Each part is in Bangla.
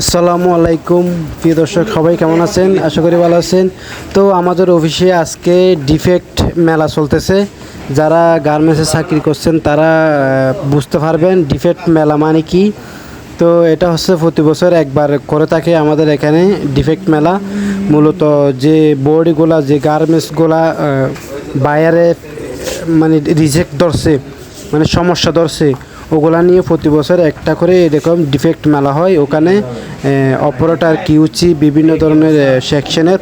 আসসালামু আলাইকুম, প্রিয় দর্শক, সবাই কেমন আছেন? আশা করি ভালো আছেন। তো আমাদের অফিসে আজকে ডিফেক্ট মেলা চলতেছে। যারা গার্মেন্টসে চাকরি করছেন, তারা বুঝতে পারবেন ডিফেক্ট মেলা মানে কি। তো এটা হচ্ছে প্রতি বছর একবার করে থাকে আমাদের এখানে ডিফেক্ট মেলা। মূলত যে বডিগুলা যে গার্মেন্টসগুলা বাইরে মানে রিজেক্ট ধরছে মানে সমস্যা ধরছে ওগুলা নিয়ে প্রতি বছর একটা করে এরকম ডিফেক্ট মেলা হয়। ওখানে অপারেটার কিউচি বিভিন্ন ধরনের সেকশনের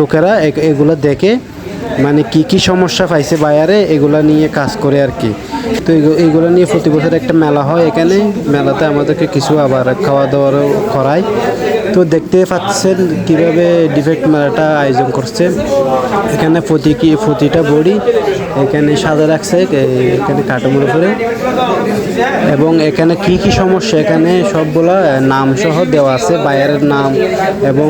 লোকেরা এগুলো দেখে মানে কি কি সমস্যা পাইছে বায়ারে, এগুলা নিয়ে কাজ করে আর কি। তো এগুলো নিয়ে প্রতি বছর একটা মেলা হয় এখানে। মেলাতে আমাদেরকে কিছু আবার খাওয়া দাওয়ারও করায়। তো দেখতে পাচ্ছেন কীভাবে ডিফেক্ট মেলাটা আয়োজন করছে। এখানে প্রতি কি প্রতিটা বডি, এখানে সাদা রাখছে এখানে কাঠামোর উপরে। এবং এখানে কি কি সমস্যা? এখানে সবগুলা নাম সহ দেওয়া আছে বায়ারের নাম এবং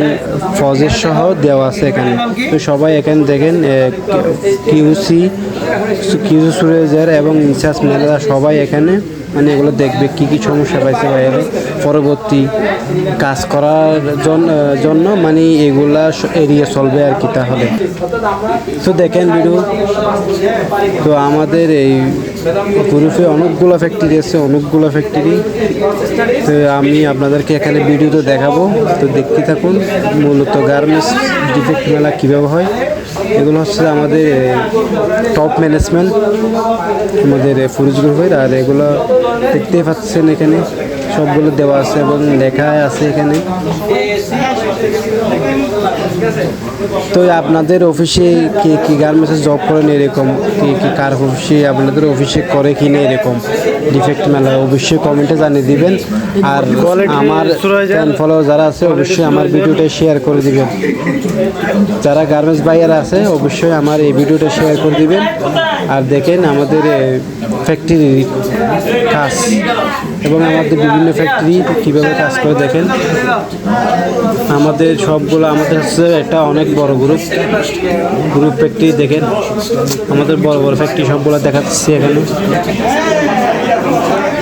ফজের সহ দেওয়া আছে এখানে। তো সবাই এখানে দেখেন কিউসি কিউসি সুরেজার এবং ইনচার্জ ম্যানেজার সবাই এখানে মানে এগুলো দেখবে কি কি সমস্যা পাইছে বাইরে। পরবর্তী কাজ করার জন- জন্য মানে এগুলা এড়িয়ে চলবে আর কি তাহলে। তো দেখেন ভিডিও। তো আমাদের এই গ্রুপে অনেকগুলো ফ্যাক্টরি আছে, অনেকগুলো ফ্যাক্টরি তো আমি আপনাদেরকে এখানে ভিডিওতে দেখাবো। তো দেখতে থাকুন, মূলত গার্মেন্টস ডিফেক্ট মেলা কীভাবে হয়। এগুলো হচ্ছে আমাদের টপ ম্যানেজমেন্ট আমাদের ফুরুজ গ্রুপের আর এগুলো দেখতেই পাচ্ছেন এখানে। সবগুলো দেওয়া আছে এবং লেখা আছে এখানে। তো আপনাদের অফিসে কি কি গার্মেন্টসে জব করেন এরকম? কি কি কার অফিসে আপনাদের অফিসে করে কি না এরকম? ডিফেক্ট মেলা অবশ্যই কমেন্টে জানিয়ে দিবেন। আর আমার ফলো যারা আছে অবশ্যই আমার ভিডিওটা শেয়ার করে দিবেন। যারা গার্মেন্টস বাইয়ার আছে অবশ্যই আমার এই ভিডিওটা শেয়ার করে দিবেন। আর দেখেন আমাদের ফ্যাক্টরির কাজ এবং আমাদের বিভিন্ন ফ্যাক্টরি কীভাবে কাজ করে দেখেন। আমাদের সবগুলো, আমাদের হচ্ছে একটা অনেক বড় গ্রুপ গ্রুপ ফ্যাক্টরি দেখেন। আমাদের বড় বড় ফ্যাক্টরি সবগুলো দেখাচ্ছি এখানে।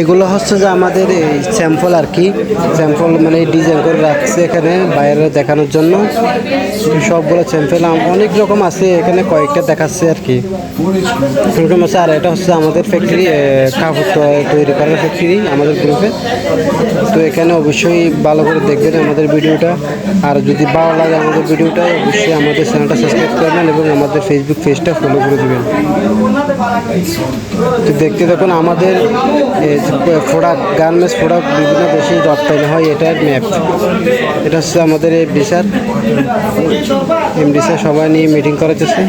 এগুলো হচ্ছে যে আমাদের এই স্যাম্পল আর কি। স্যাম্পল মানে ডিজাইন করে রাখছে এখানে বাইরে দেখানোর জন্য। সবগুলো স্যাম্পল অনেক রকম আছে, এখানে কয়েকটা দেখাচ্ছে আর কি। 4H এরকম আছে, আর এটা হচ্ছে আমাদের ফ্যাক্টরি কাপড় তৈরি করার ফ্যাক্টরি আমাদের গ্রুপে তো এখানে অবশ্যই ভালো করে দেখবেন আমাদের ভিডিওটা। আর যদি ভালো লাগে আমাদের ভিডিওটা, অবশ্যই আমাদের চ্যানেলটা সাবস্ক্রাইব করবেন এবং আমাদের ফেসবুক পেজটা ফলো করে দেবেন। তো দেখতে দেখুন আমাদের প্রোডাক্ট, গার্মেন্টস প্রোডাক্ট বিভিন্ন দেশে রপ্তানি হয় এটার ম্যাপ। এটা হচ্ছে আমাদের এই বিচার। এমডি স্যার সবাই নিয়ে মিটিং করাতেছে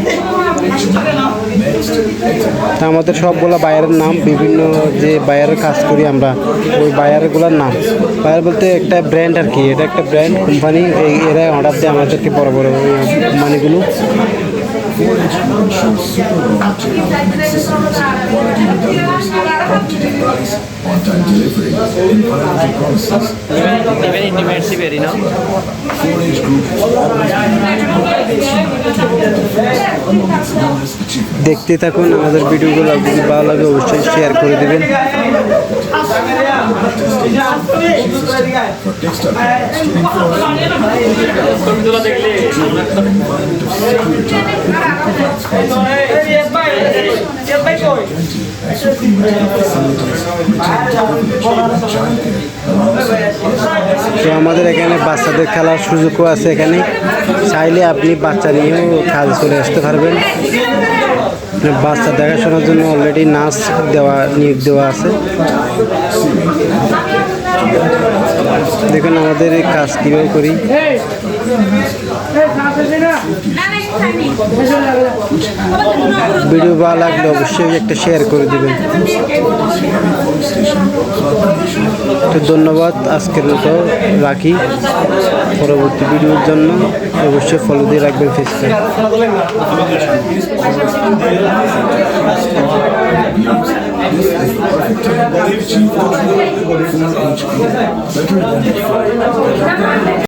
তা আমাদের সবগুলো বায়ারের নাম, বিভিন্ন যে বায়ারের কাজ করি আমরা, ওই বায়ারগুলোর নাম। বায়ার বলতে একটা ব্র্যান্ড আর কি, এটা একটা ব্র্যান্ড কোম্পানি এরা অর্ডার দেয় আমাদেরকে বড় বড় কোম্পানিগুলো দেখতে থাকুন আমাদের ভিডিওগুলো যদি ভালো লাগে অবশ্যই শেয়ার করে দেবেন। তো আমাদের এখানে বাচ্চাদের খেলার সুযোগও আছে এখানে চাইলে আপনি বাচ্চা নিয়েও কাজ করে আসতে পারবেন মানে বাচ্চা দেখাশোনার জন্য অলরেডি নার্স দেওয়া নিয়োগ দেওয়া আছে। দেখুন আমাদের এই কাজ কীভাবে করি। ভিডিও ভালো লাগলে অবশ্যই একটা শেয়ার করে দেবেন। তো ধন্যবাদ আজকের মতো রাখি। পরবর্তী ভিডিওর জন্য অবশ্যই ফলো দিয়ে রাখবেন ফেসবুক Benim için